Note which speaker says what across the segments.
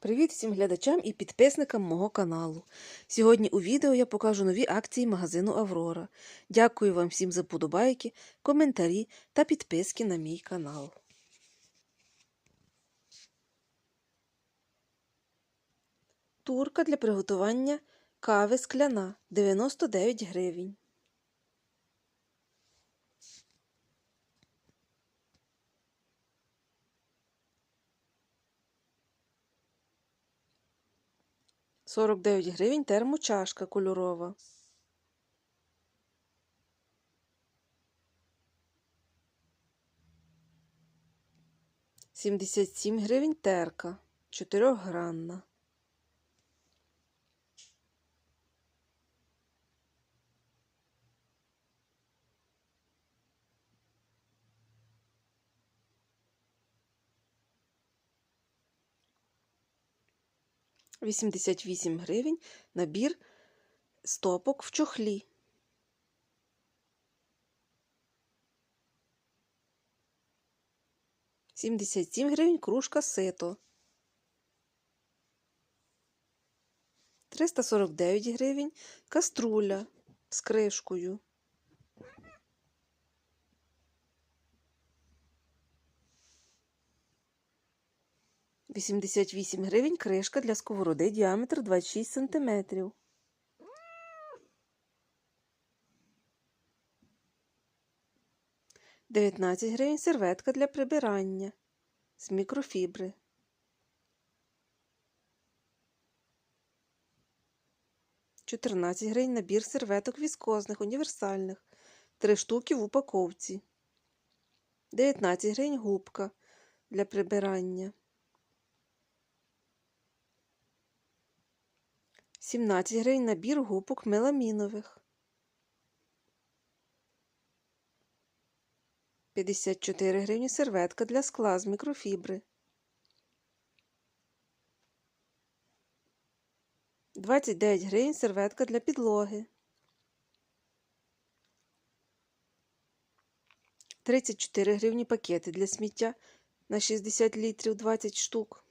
Speaker 1: Привіт всім глядачам і підписникам мого каналу. Сьогодні у відео я покажу нові акції магазину Аврора. Дякую вам всім за подобайки, коментарі та підписки на мій канал. Турка для приготування кави скляна 99 гривень. Сорок дев'ять гривень термочашка кольорова. Сімдесят сім гривень терка чотирьохгранна. Вісімдесят вісім гривень набір стопок в чохлі. Сімдесят сім гривень кружка сито. 349 гривень каструля з кришкою. Вісімдесят вісім гривень кришка для сковороди діаметр 26 сантиметрів. Дев'ятнадцять гривень серветка для прибирання з мікрофібри. 14 гривень набір серветок віскозних, універсальних. 3 штуки в упаковці. 19 гривень губка для прибирання. 17 гривень набір губок меламінових. 54 гривні серветка для скла з мікрофібри. 29 гривень серветка для підлоги. 34 гривні пакети для сміття на 60 літрів 20 штук.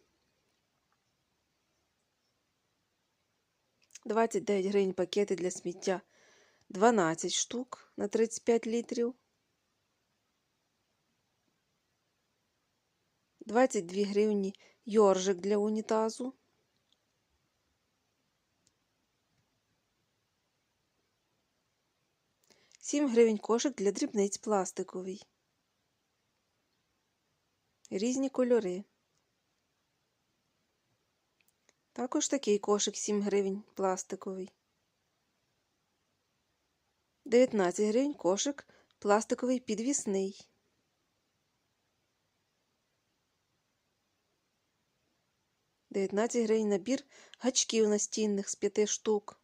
Speaker 1: 29 гривень пакети для сміття 12 штук на 35 літрів. 22 гривні йоржик для унітазу. 7 гривень кошик для дрібниць пластиковий. Різні кольори. Також такий кошик 7 гривень пластиковий. 19 гривень кошик пластиковий підвісний. Дев'ятнадцять гривень набір гачків настінних з п'яти штук.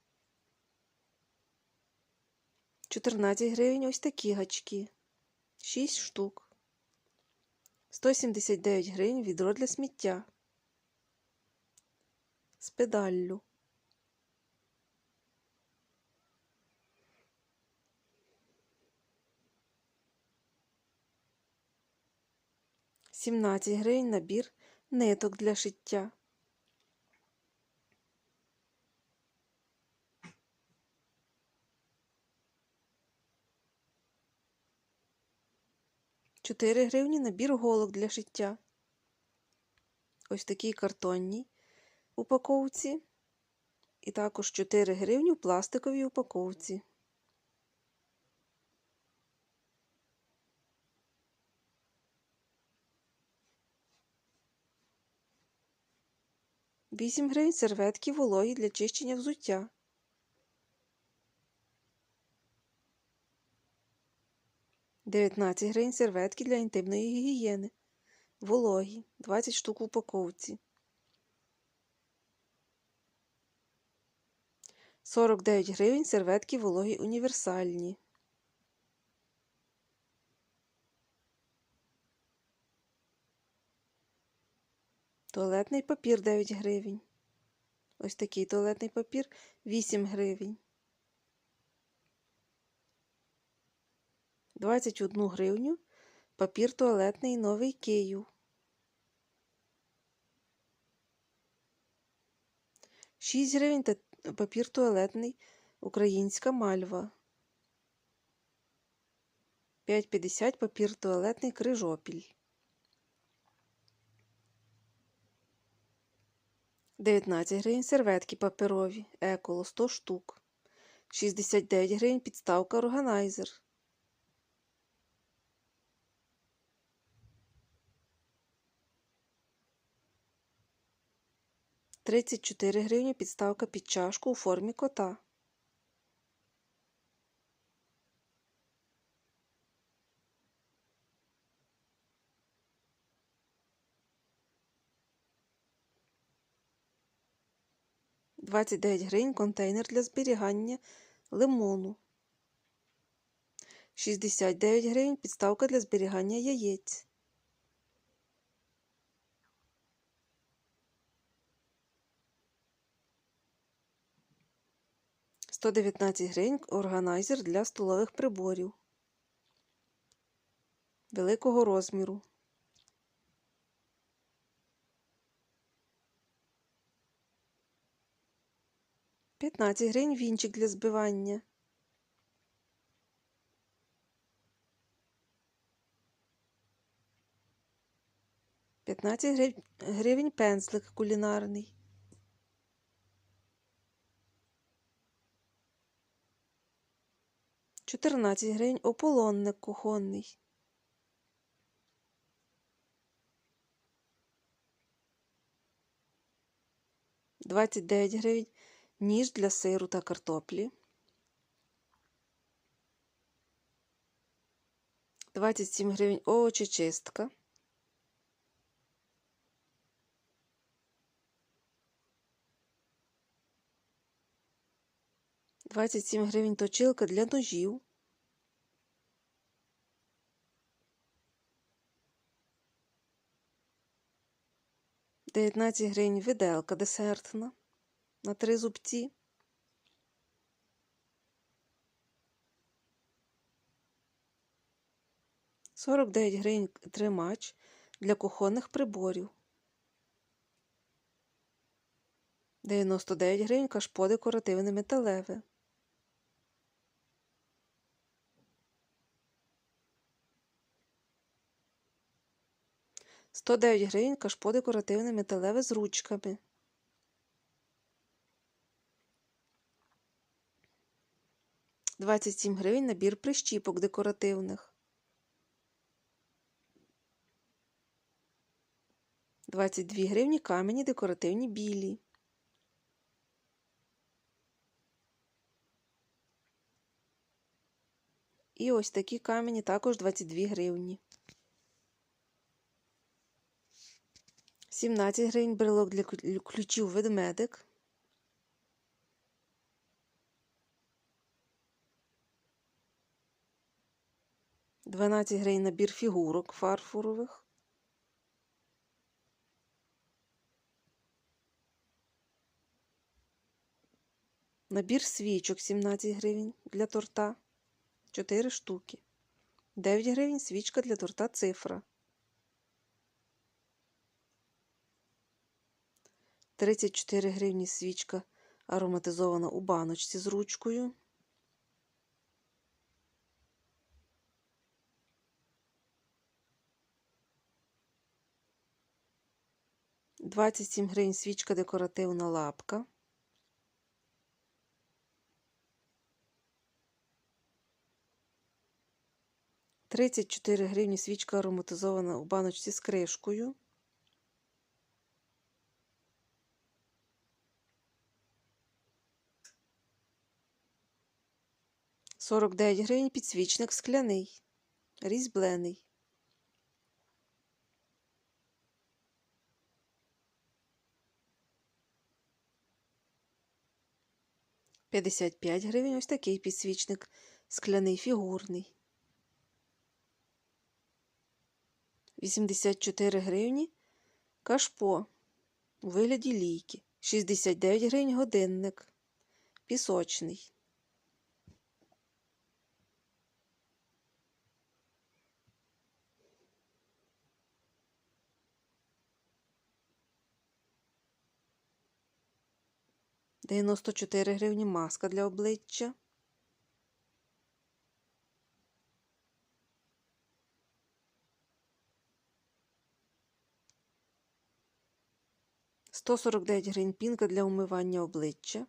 Speaker 1: 14 гривень ось такі гачки. 6 штук. 179 гривень відро для сміття. З педаллю. Сімнадцять гривень набір ниток для шиття. 4 гривні набір голок для шиття. Ось такій картонній упаковці. І також 4 гривні в пластиковій упаковці. Вісім гривень серветки вологі для чищення взуття. 19 гривень серветки для інтимної гігієни. Вологі 20 штук в упаковці. 49 гривень серветки вологі універсальні. Туалетний папір 9 гривень. Ось такий туалетний папір 8 гривень. 21 гривню папір туалетний новий Київ. 6 гривень та папір туалетний Українська мальва. 5,50 папір туалетний крижопіль. 19 гривень серветки паперові. Еколо 100 штук. 69 гривень підставка органайзер. Тридцять чотири гривні підставка під чашку у формі кота. Двадцять дев'ять гривень контейнер для зберігання лимону. 69 гривень підставка для зберігання яєць. Сто дев'ятнадцять гривень органайзер для столових приборів великого розміру. П'ятнадцять гривень вінчик для збивання. П'ятнадцять гривень пензлик кулінарний. Чотирнадцять гривень ополонник кухонний. Двадцять дев'ять гривень ніж для сиру та картоплі. 27 гривень овочечистка. Двадцять сім гривень точилка для ножів. Дев'ятнадцять гривень виделка десертна на три зубці. Сорок дев'ять гривень тримач для кухонних приборів. 99 гривень кашпо декоративне металеве. Сто дев'ять гривень кашпо декоративне металеве з ручками. 27 гривень набір прищіпок декоративних. 22 гривні камені декоративні білі. І ось такі камені також 22 гривні. 17 гривень брелок для ключів ведмедик. 12 гривень набір фігурок фарфорових. Набір свічок 17 гривень для торта 4 штуки. 9 гривень свічка для торта цифра. 34 гривні свічка ароматизована у баночці з ручкою. 27 гривень свічка декоративна лапка. Тридцять чотири гривні свічка ароматизована у баночці з кришкою. Сорок дев'ять гривень підсвічник скляний, різьблений. 55 гривень ось такий підсвічник скляний фігурний. 84 гривні кашпо у вигляді лійки. 69 гривень годинник. Пісочний. 94 гривні маска для обличчя. Сто сорок дев'ять гривень пінка для умивання обличчя.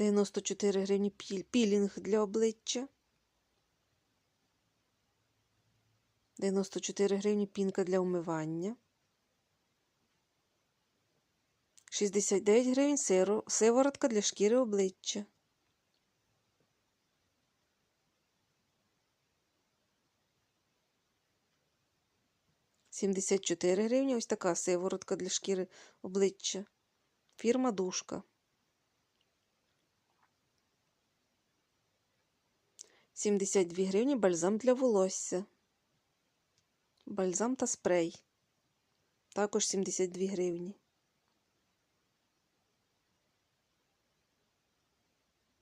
Speaker 1: Дев'яносто чотири гривні пілінг для обличчя. 94 гривні пінка для умивання. 69 гривень сиворотка для шкіри обличчя. Сімдесят чотири гривні. Ось така сиворотка для шкіри обличчя. Фірма Душка. Сімдесят дві гривні бальзам для волосся. Бальзам та спрей. Також 72 гривні.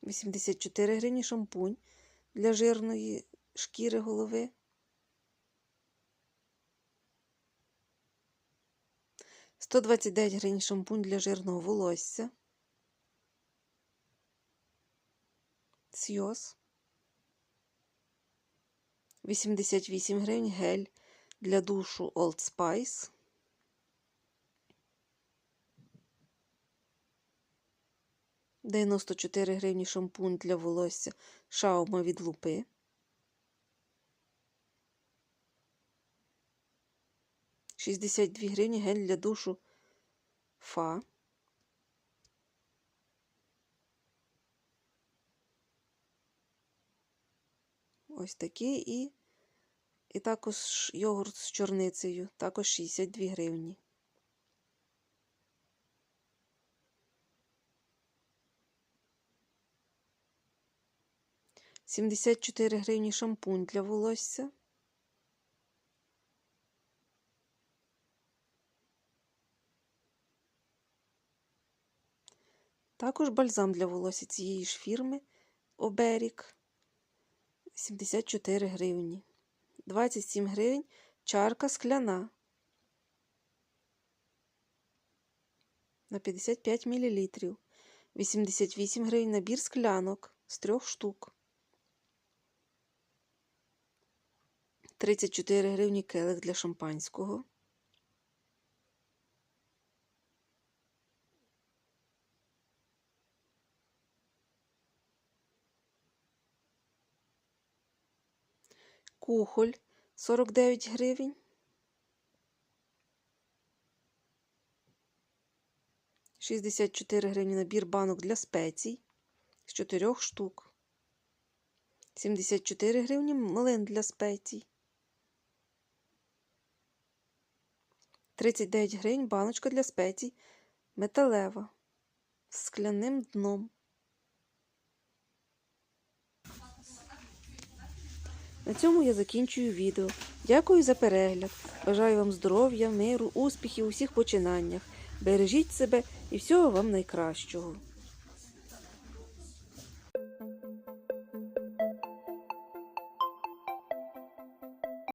Speaker 1: 84 гривні шампунь для жирної шкіри голови. Сто двадцять дев'ять гривень шампунь для жирного волосся. Сйоз. 88 гривень гель для душу Old Spice. Дев'яносто чотири гривні шампунь для волосся шаума від лупи. Шістдесят дві гривні гель для душу фа. Ось такий і і також йогурт з чорницею, також 62 гривні. Сімдесят чотири гривні шампунь для волосся. Також бальзам для волосся цієї ж фірми Оберік 74 гривні. 27 гривень чарка скляна на 55 мл. 88 гривень набір склянок з трьох штук. 34 гривні келих для шампанського. Кухоль 49 гривень. Шістдесят чотири гривні набір банок для спецій з чотирьох штук. 74 гривні млин для спецій. 39 гривень баночка для спецій металева з скляним дном. На цьому я закінчую відео. Дякую за перегляд. Бажаю вам здоров'я, миру, успіхів у всіх починаннях. Бережіть себе і всього вам найкращого.